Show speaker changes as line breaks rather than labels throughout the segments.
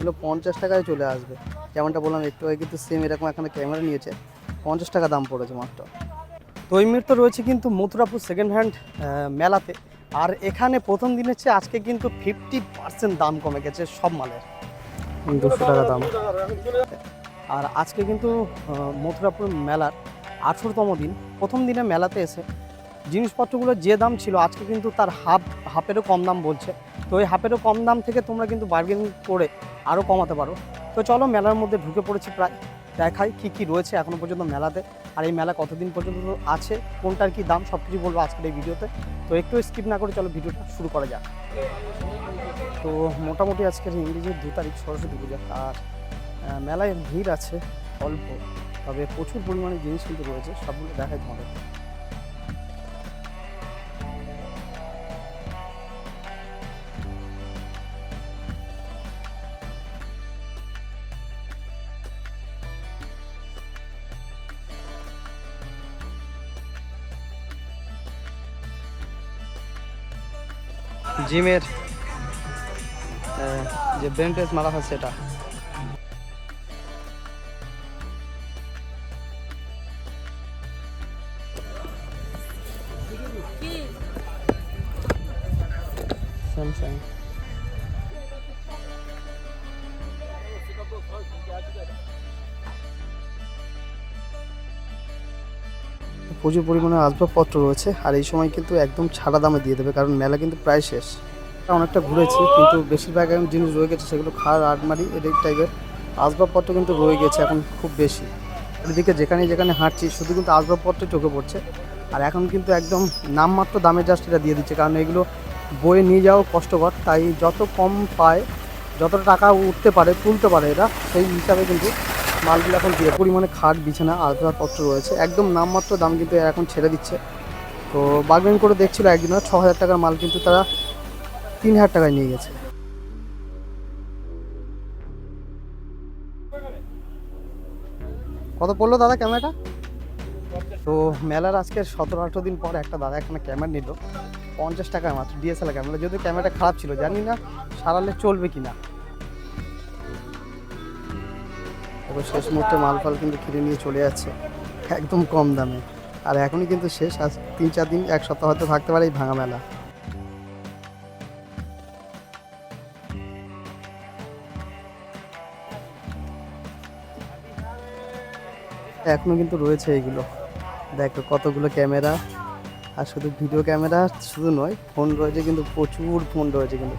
এগুলো পঞ্চাশ টাকায় চলে আসবে। যেমনটা বললাম, একটু আগে কিন্তু সেম এরকম এখানে ক্যামেরা নিয়েছে। পঞ্চাশ টাকা দাম পড়েছে মাত্র। তো মুহূর্তে রয়েছে কিন্তু মথুরাপুর সেকেন্ড হ্যান্ড মেলাতে। আর এখানে প্রথম দিনের চেয়ে আজকে কিন্তু ফিফটি পার্সেন্ট দাম কমে গেছে সব মালের। দুশো টাকা দাম। আর আজকে কিন্তু মথুরাপুর মেলার আঠেরোতম দিন। প্রথম দিনে মেলাতে এসে জিনিসপত্রগুলো যে দাম ছিল আজকে কিন্তু তার হাফ হাফেরও কম দাম বলছে। তো ওই হাফেরও কম দাম থেকে তোমরা কিন্তু বার্গেন করে আরও কমাতে পারো। তো চলো মেলার মধ্যে ঢুকে পড়েছি প্রায়, দেখাই কী কী রয়েছে এখনও পর্যন্ত মেলাতে। আর এই মেলা কতদিন পর্যন্ত আছে, কোনটার কি দাম সব কিছু বলব আজকের এই ভিডিওতে। তো একটু স্কিপ না করে চলো ভিডিওটা শুরু করা যাক। তো মোটামুটি আজকের ইংরেজির দু তারিখ, সরস্বতী পূজা। আর মেলায় ভিড় আছে অল্প, তবে প্রচুর পরিমাণে জিনিস কিন্তু রয়েছে, সবগুলো দেখাই তোমাদের। জিমের যে ব্যান্ডেজ মারা হয় সেটা প্রচুর পরিমাণে আসবাবপত্র রয়েছে আর এই সময় কিন্তু একদম ছাড়া দামে দিয়ে দেবে, কারণ মেলা কিন্তু প্রায় শেষ। অনেকটা ঘুরেছি, কিন্তু বেশিরভাগ এখন জিনিস রয়ে গেছে, সেগুলো খাওয়ার আলমারি এদের টাইপের আসবাবপত্র কিন্তু রয়ে গেছে এখন খুব বেশি। এদিকে যেখানে যেখানে হাঁটছি, শুধু কিন্তু আসবাবপত্র চোখে পড়ছে। আর এখন কিন্তু একদম নামমাত্র দামে জাস্ট এটা দিয়ে দিচ্ছে, কারণ এগুলো বয়ে নিয়ে যাওয়া কষ্টকর, তাই যত কম পায়, যতটা টাকা উঠতে পারে, তুলতে পারে এরা, সেই হিসাবে কিন্তু মালগুলো এখন দিয়ে পরিমাণে খাট, বিছানা, আসবাবপত্র রয়েছে, একদম নামমাত্র দাম কিন্তু এখন ছেড়ে দিচ্ছে। তো বার্গেন করে দেখছিল একদিন ছ হাজার টাকার মাল কিন্তু তারা তিন হাজার টাকায় নিয়ে গেছে। কত পড়ল দাদা ক্যামেরাটা? তো মেলার আজকে সতেরো আঠেরো দিন পর একটা দাদা এখানে ক্যামেরা নিল, পঞ্চাশ টাকায় মাত্র ডিএসএলআর ক্যামেরা। যদিও ক্যামেরাটা খারাপ ছিল, জানি না সারালে চলবে কি না এবার শেষ মুহূর্তে মাল ফাল কিন্তু কিনে নিয়ে চলে যাচ্ছে, একদম কম দামে। আর এখনই কিন্তু শেষ, আজ তিন চার দিন, এক সপ্তাহ হয়তো থাকতে পারে এই ভাঙা মেলা। এখনও কিন্তু রয়েছে এইগুলো দেখো কতগুলো ক্যামেরা, আর শুধু ভিডিও ক্যামেরা শুধু নয়, ফোন রয়েছে কিন্তু, প্রচুর ফোন রয়েছে কিন্তু।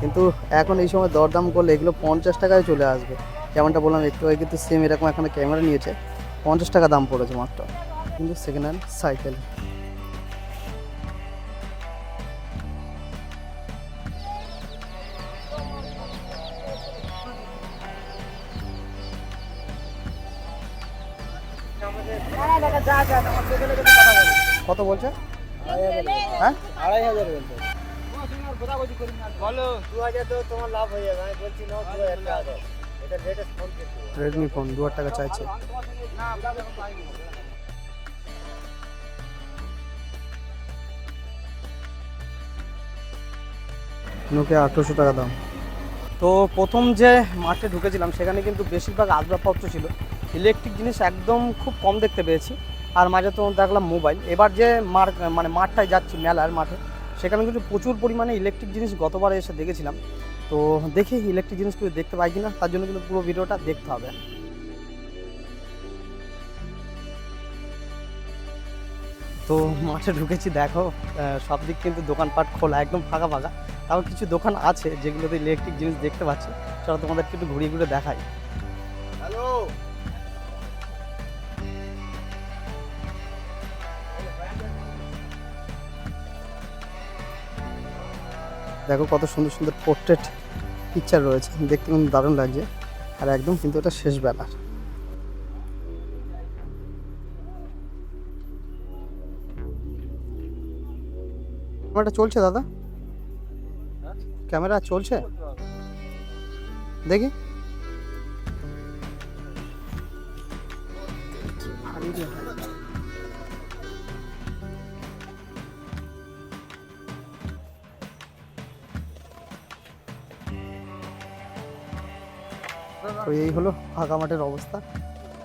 কিন্তু এখন এই সময় দরদাম করলে এগুলো পঞ্চাশ টাকায় চলে আসবে। যেমনটা বললাম একটু আগে কিন্তু সেম এরকম এখানে ক্যামেরা নিয়েছে। পঞ্চাশ টাকা দাম পড়েছে মাত্র। কিন্তু সেকেন্ড হ্যান্ড সাইকেল কত বলছে? হ্যাঁ?
আড়াই হাজার বলতো বলো। দু হাজার তো তোমার লাভ হয়ে যাবে। আমি বলছি নাও দু হাজার টাকা
রেডমি ফোন দু হাজার টাকা চাইছে। নোকিয়া আঠেরোশো টাকা দাম। তো প্রথম যে মাঠে ঢুকেছিলাম, সেখানে কিন্তু বেশিরভাগ আসবাবপত্র ছিল। ইলেকট্রিক জিনিস একদম খুব কম দেখতে পেয়েছি। আর মাঝে তো দেখলাম মোবাইল এবার যে মার মানে মাঠটায় যাচ্ছি, মেলার মাঠে, সেখানে কিন্তু প্রচুর পরিমাণে ইলেকট্রিক জিনিস গতবার এসে দেখেছিলাম। তো দেখি ইলেকট্রিক জিনিসগুলো দেখতে পাই কিনা, তার জন্য কিন্তু পুরো ভিডিওটা দেখতে হবে। তো মাঠে ঢুকেছি, দেখো সব দিক কিন্তু দোকানপাট খোলা, একদম ফাঁকা ফাঁকা। তাও কিছু দোকান আছে যেগুলোতে ইলেকট্রিক জিনিস দেখতে পাচ্ছি। চলো তোমাদেরকে একটু ঘুরিয়ে ঘুরে দেখাই।
হ্যালো
দেখো কত সুন্দর সুন্দর পোর্ট্রেট পিকচার রয়েছে। দেখতে কিন্তু দারুণ লাগছে। আর একদম কিন্তু এটা শেষ বেলার। ক্যামেরাটা চলছে দাদা? ক্যামেরা চলছে? দেখি। ভারী তো এই হলো ফাঁকা মাঠের অবস্থা।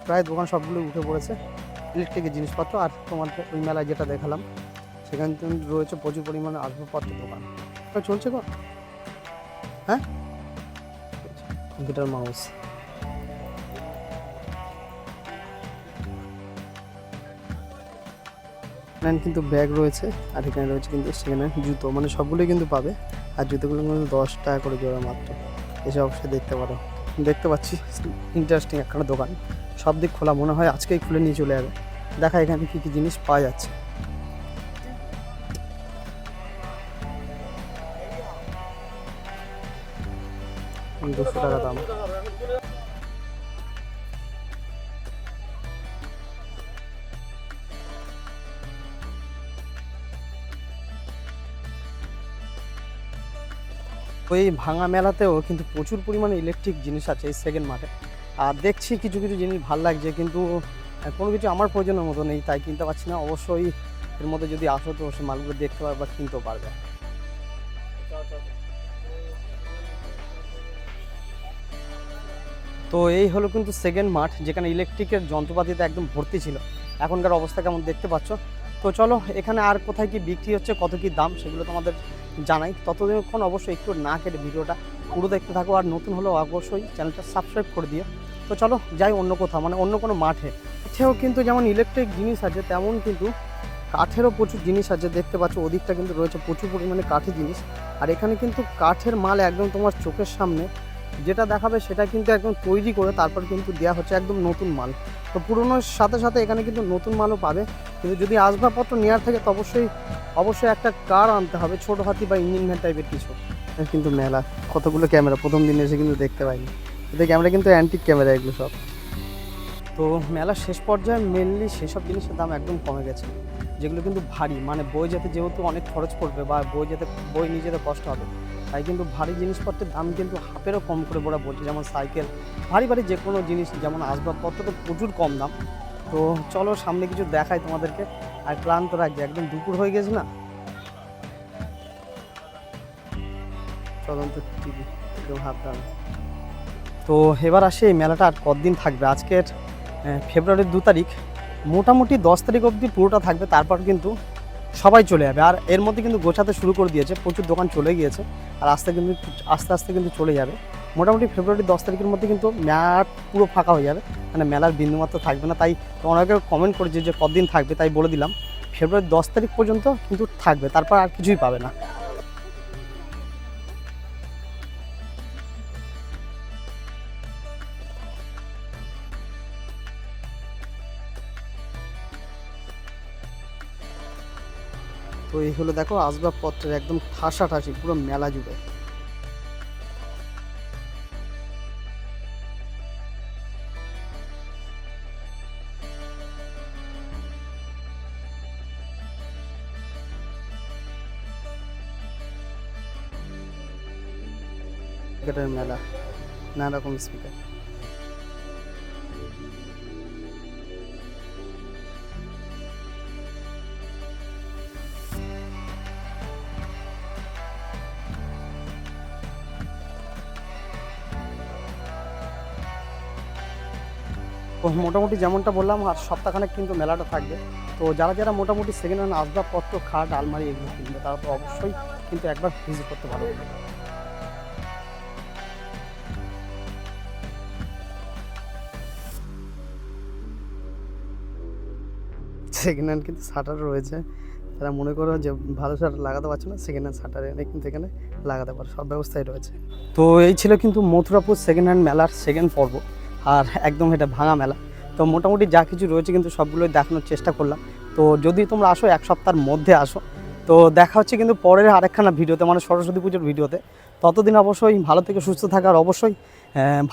প্রায় দোকান সবগুলো উঠে পড়েছে ইলেকট্রিকের জিনিসপত্র আর তোমার ওই মেলায় যেটা দেখালাম, সেখানে রয়েছে প্রচুর পরিমাণে আসবাবপত্রের দোকান। চলছে কর হ্যাঁ? Computer mouse. এখানে কিন্তু ব্যাগ রয়েছে, আর এখানে রয়েছে কিন্তু সেখানে জুতো মানে সবগুলোই কিন্তু পাবে। আর জুতোগুলো কিন্তু দশ টাকা করে জোড়া মাত্র। এসে অবশ্যই দেখতে পারো। দেখতে পাচ্ছি ইন্টারেস্টিং একখানা দোকান। সব দিক খোলা মনে হয় আজকেই খুলে নিয়ে চলে যাবে। দেখা এখানে কী কী জিনিস পাওয়া যাচ্ছে। দুশো টাকা দাম। ওই ভাঙা মেলাতেও কিন্তু প্রচুর পরিমাণে ইলেকট্রিক জিনিস আছে এই সেকেন্ড মাঠে। আর দেখছি কিছু কিছু জিনিস ভালো লাগছে, কিন্তু কোনো কিছু আমার প্রয়োজনের মতো নেই, তাই কিনতে পারছি না। অবশ্যই এর মধ্যে যদি আসো তো সে মালগুলো দেখতে পারবে বা কিনতেও পারবে। তো এই হলো কিন্তু সেকেন্ড মাঠ, যেখানে ইলেকট্রিকের যন্ত্রপাতিতে একদম ভর্তি ছিল। এখনকার অবস্থা কেমন দেখতে পাচ্ছ? তো চলো, এখানে আর কোথায় কি বিক্রি হচ্ছে, কত কি দাম, সেগুলো তোমাদের জানাই। ততদিনক্ষণ অবশ্যই একটু না কেটে ভিডিওটা পুরো দেখতে থাকো, আর নতুন হলেও অবশ্যই চ্যানেলটা সাবস্ক্রাইব করে দিও। তো চলো, যাই অন্য কোথাও মানে অন্য কোনো মাঠে। এছাড়াও কিন্তু যেমন ইলেকট্রিক জিনিস আছে, তেমন কিন্তু কাঠেরও প্রচুর জিনিস আছে, দেখতে পাচ্ছ, ওদিকটা কিন্তু রয়েছে প্রচুর পরিমাণে কাঠের জিনিস। আর এখানে কিন্তু কাঠের মাল একদম তোমার চোখের সামনে যেটা দেখাবে সেটা কিন্তু একদম তৈরি করে তারপর কিন্তু দেওয়া হচ্ছে একদম নতুন মাল। তো পুরোনোর সাথে সাথে এখানে কিন্তু নতুন মালও পাবে। কিন্তু যদি আসবাবপত্র নেওয়ার থাকে তো অবশ্যই অবশ্যই একটা কার আনতে হবে, ছোট হাতি বা ইঞ্জিন ভ্যান টাইপের কিছু। কিন্তু মেলা। কতগুলো ক্যামেরা? প্রথম দিন এসে কিন্তু দেখতে পাইনি। এতে ক্যামেরা কিন্তু অ্যান্টিক ক্যামেরা এগুলো সব। তো মেলার শেষ পর্যায়ে মেনলি সেসব জিনিসের দাম একদম কমে গেছে। যেগুলো কিন্তু ভারী। মানে বই যেতে যেহেতু অনেক খরচ পড়বে বা বই যেতে, বই নিয়ে যেতে কষ্ট হবে তাই কিন্তু ভারী জিনিসপত্রের দাম কিন্তু হাফেরও কম করে ওরা বলছে, যেমন সাইকেল। ভারী ভারী যে কোনো জিনিস, যেমন আসবাবপত্র তো প্রচুর কম দাম। তো চলো সামনে কিছু দেখাই তোমাদেরকে। আর ক্লান্ত রাখছে একদম দুপুর হয়ে গেছে না? চলন্ত তো এবার আসে এই মেলাটা আর কতদিন থাকবে? আজকের ফেব্রুয়ারির দু তারিখ। মোটামুটি দশ তারিখ অবধি পুরোটা থাকবে, তারপর কিন্তু সবাই চলে যাবে। আর এর মধ্যে কিন্তু গোছাতে শুরু করে দিয়েছে। প্রচুর দোকান চলে গিয়েছে। আর আস্তে কিন্তু আস্তে আস্তে কিন্তু চলে যাবে। মোটামুটি ফেব্রুয়ারি দশ তারিখের মধ্যে কিন্তু মেলা পুরো ফাঁকা হয়ে যাবে। মানে মেলার বিন্দুমাত্র থাকবে না। তাই অনেকে কমেন্ট করেছে যে কদিন থাকবে, তাই বলে দিলাম। ফেব্রুয়ারি দশ তারিখ পর্যন্ত কিন্তু থাকবে। তারপর আর কিছুই পাবে না। তো এই হলো দেখো আসবাবপত্রের একদম ঠাসাঠাসি পুরো মেলা জুড়ে। মেলা নানা রকম স্পিকার মোটামুটি যেমনটা বললাম, আর সপ্তাহখানেক কিন্তু মেলাটা থাকবে। তো যারা যারা মোটামুটি সেকেন্ড হ্যান্ড আসবাবপত্র, খাট, আলমারি এগুলো কিনবে, তারা তো অবশ্যই কিন্তু একবার ভিজিট করতে পারবে। সেকেন্ড হ্যান্ড কিন্তু শাটার রয়েছে। তারা মনে করো যে ভালো শাটার লাগাতে পারছ না সেকেন্ড হ্যান্ড শাটার এনে কিন্তু এখানে লাগাতে পারো, সব ব্যবস্থাই রয়েছে। তো এই ছিল কিন্তু মথুরাপুর সেকেন্ড হ্যান্ড মেলার সেকেন্ড পর্ব। আর একদম এটা ভাঙা মেলা। তো মোটামুটি যা কিছু রয়েছে কিন্তু সবগুলোই দেখানোর চেষ্টা করলাম। তো যদি তোমরা আসো এক সপ্তাহের মধ্যে আসো। তো দেখা হচ্ছে কিন্তু পরের আরেকখানা ভিডিওতে মানে সরস্বতী পুজোর ভিডিওতে। ততদিন অবশ্যই ভালো থেকে, সুস্থ থাকার অবশ্যই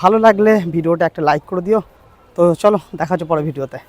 ভালো লাগলে ভিডিওটা একটা লাইক করে দিও। তো চলো, দেখা হচ্ছে পরের ভিডিওতে।